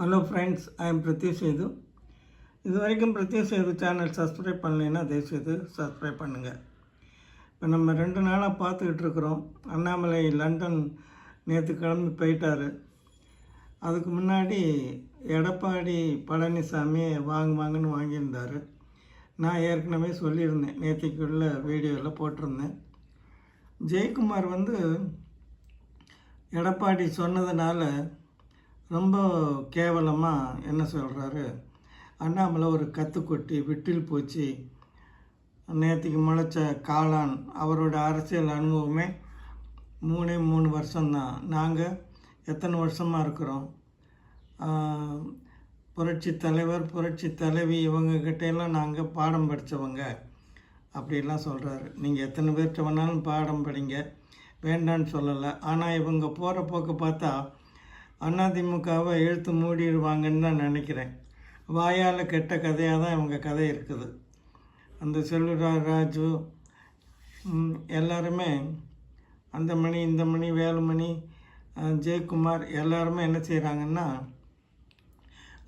Hello friends I am Prathyu Sethu இது வரைக்கும் Prathyu Setu channel subscribe பண்ணலைன்னா தயவுசெய்து சப்ஸ்கிரைப் பண்ணுங்கள் இப்போ நம்ம ரெண்டு நாளாக பார்த்துக்கிட்டு இருக்கிறோம். அண்ணாமலை லண்டன் நேற்று கிளம்பி போயிட்டார். அதுக்கு முன்னாடி எடப்பாடி பழனிசாமி வாங்க வாங்கன்னு வாங்கியிருந்தார். நான் ஏற்கனவே சொல்லியிருந்தேன் நேற்றுக்குள்ள வீடியோவில் போட்டிருந்தேன். ஜெயக்குமார் வந்து எடப்பாடி சொன்னதுனால ரொம்ப கேவலமாக என்ன சொல்கிறாரு அண்ணாமலை ஒரு கத்துக்கொட்டி விட்டில் பூச்சி. நேற்றுக்கு முளைச்ச காளான் அவரோட அரசியல் அனுபவமே மூணே மூணு வருஷம்தான். நாங்கள் எத்தனை வருஷமாக இருக்கிறோம்? புரட்சி தலைவர் புரட்சி தலைவி இவங்கக்கிட்டையெல்லாம் நாங்கள் பாடம் படித்தவங்க அப்படிலாம் சொல்கிறாரு நீங்கள் எத்தனை பேர்கிட்ட வேணாலும் பாடம் படிங்க. வேண்டான்னு சொல்லலை. ஆனால் இவங்க போகிற போக்கு பார்த்தா அதிமுகவை இழுத்து மூடிடுவாங்கன்னு தான் நினைக்கிறேன். வாயால் கெட்ட கதையாக தான் இவங்க கதை இருக்குது. அந்த செல்லுரா ராஜு எல்லாருமே அந்த மணி இந்த மணி வேலுமணி ஜெயக்குமார் எல்லாருமே என்ன செய்கிறாங்கன்னா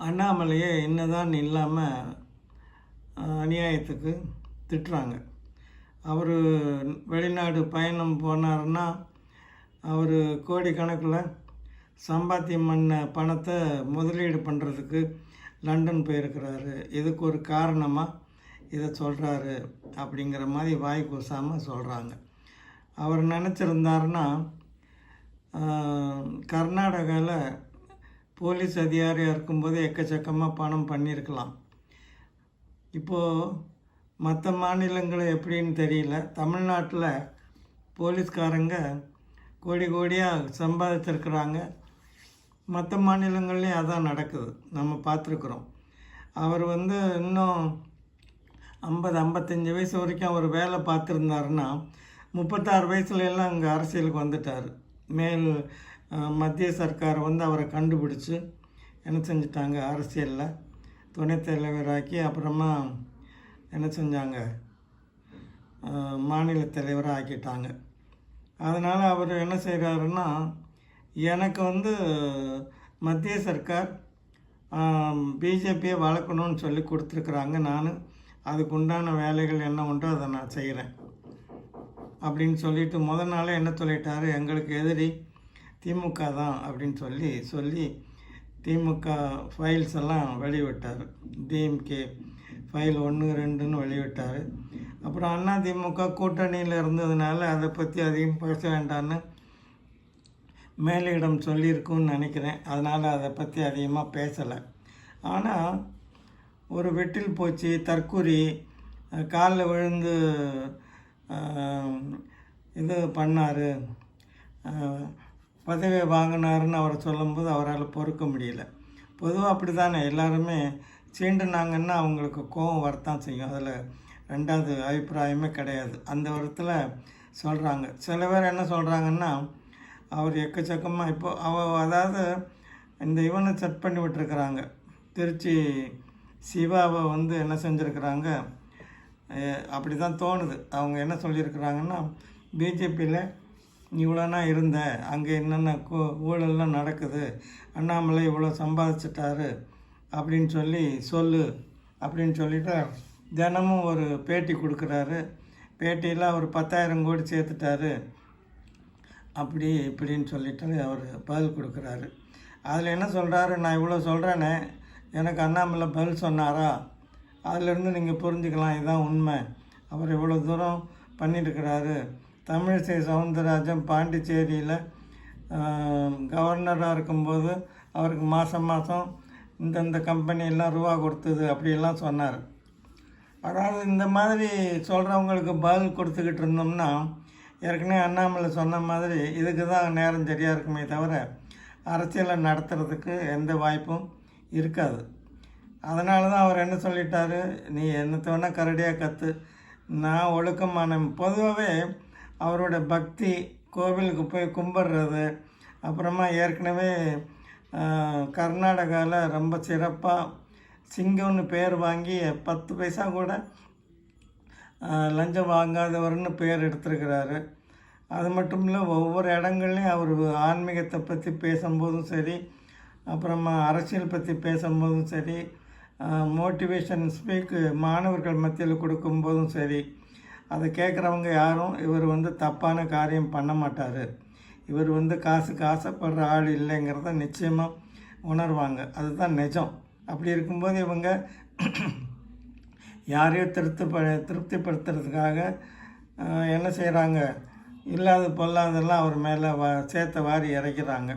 அண்ணாமலையை என்னதான் இல்லாமல் அநியாயத்துக்கு திட்டுறாங்க. அவர் வெளிநாடு பயணம் போனாருன்னா அவர் கோடிக்கணக்கில் சம்பாத்தியம் பண்ண பணத்தை முதலீடு பண்ணுறதுக்கு லண்டன் போயிருக்கிறாரு. இதுக்கு ஒரு காரணமாக இதை சொல்கிறாரு அப்படிங்கிற மாதிரி வாய் கூசாமல் சொல்கிறாங்க அவர் நினச்சிருந்தாருன்னா கர்நாடகாவில் போலீஸ் அதிகாரியாக இருக்கும்போது எக்கச்சக்கமாக பணம் பண்ணியிருக்கலாம். இப்போது மற்ற மாநிலங்களை எப்படின்னு தெரியல. தமிழ்நாட்டில் போலீஸ்காரங்க கோடி கோடியாக சம்பாதிச்சிருக்கிறாங்க. மற்ற மாநிலங்கள்லேயும் அதான் நடக்குது. நம்ம பார்த்துருக்குறோம். அவர் வந்து இன்னும் ஐம்பது ஐம்பத்தஞ்சு வயசு வரைக்கும் அவர் வேலை பார்த்துருந்தாருன்னா முப்பத்தாறு வயசுல எல்லாம் அங்கே அரசியலுக்கு வந்துட்டார். மேல் மத்திய சர்க்கார் வந்து அவரை கண்டுபிடிச்சி என்ன செஞ்சிட்டாங்க அரசியலில். துணைத் தலைவராக்கி அப்புறமா என்ன செஞ்சாங்க? மாநில தலைவராக ஆக்கிட்டாங்க. அதனால் அவர் என்ன செய்கிறாருன்னா எனக்கு வந்து மத்திய சர்க்கார் பிஜேபியை வளர்க்கணும்னு சொல்லி கொடுத்துருக்குறாங்க. நான் அதுக்கு உண்டான வேலைகள் என்ன உண்டோ அதை நான் செய்கிறேன் அப்படின்னு சொல்லிட்டு முத நாளே என்ன சொல்லிட்டாரு? எங்களுக்கு எதிரி திமுக தான் அப்படின்னு சொல்லி சொல்லி திமுக ஃபைல்ஸ் எல்லாம் வெளிவிட்டார் டிஎம்கே ஃபைல் ஒன்று ரெண்டுன்னு வெளிவிட்டார் அப்புறம் அண்ணா திமுக கூட்டணியில் இருந்ததுனால அதை பற்றி அதிகம் பேச வேண்டான்னு மேலிடம் சொல்லியிருக்குன்னு நினைக்கிறேன். அதனால் அதை பற்றி அதிகமாக பேசலை. ஆனால் ஒரு வெட்டில் போச்சு தற்கூரி காலில் விழுந்து இது பண்ணார். பதவி வாங்கினாருன்னு அவரை சொல்லும்போது அவரால் பொறுக்க முடியல. பொதுவாக அப்படி தானே எல்லாருமே சீண்டுனாங்கன்னா அவங்களுக்கு கோபம் வரத்தான் செய்யும். அதில் ரெண்டாவது அபிப்பிராயமே கிடையாது. அந்த விதத்தில் சொல்கிறாங்க சில பேர் என்ன சொல்கிறாங்கன்னா அவர் எக்கச்சக்கமாக இப்போ அவ அதாவது இந்த இவனை செட் பண்ணி விட்டுருக்குறாங்க. திருச்சி சிவாவை வந்து என்ன செஞ்சுருக்குறாங்க? அப்படி தான் தோணுது. அவங்க என்ன சொல்லியிருக்கிறாங்கன்னா பிஜேபியில் இவ்வளோனா இருந்த அங்கே என்னென்ன கூ- ஊழல்லாம் நடக்குது அண்ணாமலை இவ்வளோ சம்பாதிச்சிட்டாரு அப்படின்னு சொல்லி சொல்லு அப்படின்னு சொல்லிட்டு தினமும் ஒரு பேட்டி கொடுக்குறாரு. பேட்டியில் அவர் பத்தாயிரம் கோடி சேர்த்துட்டாரு. அப்படி இப்படின்னு சொல்லிட்டு அவர் பதில் கொடுக்குறாரு. அதில் என்ன சொல்கிறாரு நான் இவ்வளோ சொல்கிறேனே எனக்கு அண்ணாமலை பதில் சொன்னாரா? அதிலிருந்து நீங்கள் புரிஞ்சுக்கலாம். இதுதான் உண்மை. அவர் இவ்வளோ தூரம் பண்ணிட்டுருக்கிறாரு. தமிழிசை சவுந்தரராஜன் பாண்டிச்சேரியில் கவர்னராக இருக்கும்போது அவருக்கு மாதம் மாதம் இந்தந்த கம்பெனியெல்லாம் ரூபா கொடுத்தது அப்படியெல்லாம் சொன்னார். அதாவது இந்த மாதிரி சொல்கிறவங்களுக்கு பதில் கொடுத்துக்கிட்டு இருந்தோம்னா ஏற்கனவே அண்ணாமலை சொன்ன மாதிரி இதுக்கு தான் நேரம் சரியாக இருக்குமே தவிர அரசியலை நடத்துறதுக்கு எந்த வாய்ப்பும் இருக்காது. அதனால தான் அவர் என்ன சொல்லிட்டாரு? நீ என்னத்தை வேணால் கரடியாக கற்று நான் ஒழுக்கமான பொதுவாகவே அவரோட பக்தி கோவிலுக்கு போய் கும்பிட்றது அப்புறமா ஏற்கனவே கர்நாடகாவில் ரொம்ப சிறப்பாக சிங்கம்னு பேர் வாங்கி பத்து பைசா கூட லஞ்சம் வாங்காதவர்னு பேர் எடுத்திருக்கிறாரு. அது மட்டும் இல்லை ஒவ்வொரு இடங்கள்லையும் அவர் ஆன்மீகத்தை பற்றி பேசும்போதும் சரி அப்புறமா அரசியல் பற்றி பேசும்போதும் சரி மோட்டிவேஷன் ஸ்பீக்கு மாணவர்கள் மத்தியில் கொடுக்கும்போதும் சரி அதை கேட்குறவங்க யாரும் இவர் வந்து தப்பான காரியம் பண்ண மாட்டார். இவர் வந்து காசுக்கு ஆசைப்படுற ஆள் இல்லைங்கிறத நிச்சயமாக உணர்வாங்க. அதுதான் நிஜம். அப்படி இருக்கும்போது இவங்க யாரையும் ப திருப்திப்படுத்துறதுக்காக என்ன செய்கிறாங்க இல்லாத பொல்லாதெல்லாம் அவர் மேலே வ சேர்த்த வாரி இறைக்கிறாங்க.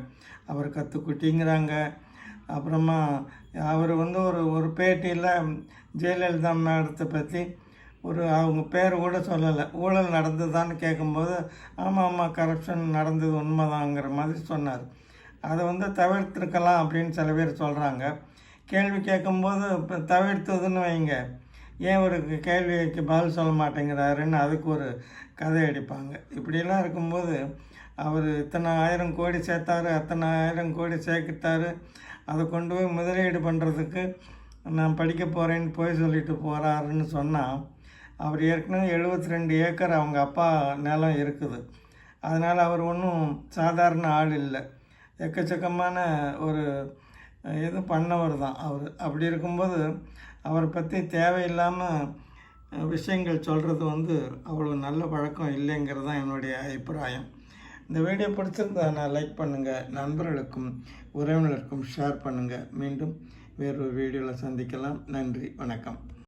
அவர் கற்றுக்குட்டிங்கிறாங்க அப்புறமா அவர் வந்து ஒரு ஒரு பேட்டியில் ஜெயலலிதா மேடத்தை பற்றி ஒரு அவங்க பேர் கூட சொல்லலை. ஊழல் நடந்ததான்னு கேட்கும்போது ஆமாம் ஆமாம் கரப்ஷன் நடந்தது உண்மைதாங்கிற மாதிரி சொன்னார். அதை வந்து தவிர்த்திருக்கலாம் அப்படின்னு சில பேர் சொல்கிறாங்க கேள்வி கேட்கும்போது இப்போ தவிர்த்ததுன்னு வைங்க. ஏன் ஒரு கேள்விக்கு பதில் சொல்ல மாட்டேங்கிறாருன்னு அதுக்கு ஒரு கதை அடிப்பாங்க. இப்படியெல்லாம் இருக்கும்போது அவர் இத்தனை ஆயிரம் கோடி சேர்த்தாரு அத்தனை ஆயிரம் கோடி சேர்க்கிட்டாரு அதை கொண்டு போய் முதலீடு பண்ணுறதுக்கு நான் படிக்க போகிறேன்னு போய் சொல்லிட்டு போகிறாருன்னு சொன்னால் அவர் ஏற்கனவே எழுபத்தி ரெண்டு ஏக்கர் அவங்க அப்பா நிலம் இருக்குது. அதனால் அவர் ஒன்றும் சாதாரண ஆள் இல்லை. எக்கச்சக்கமான ஒரு இது பண்ணவர் தான் அவர். அப்படி இருக்கும்போது அவரை பற்றி தேவையில்லாமல் விஷயங்கள் சொல்கிறது வந்து அவ்வளோ நல்ல பழக்கம் இல்லைங்கிறது தான் என்னுடைய அபிப்பிராயம். இந்த வீடியோ பிடிச்சிருந்தா நான் லைக் பண்ணுங்கள் நண்பர்களுக்கும் உறவினருக்கும் ஷேர் பண்ணுங்கள் மீண்டும் வேறொரு வீடியோவில் சந்திக்கலாம். நன்றி வணக்கம்.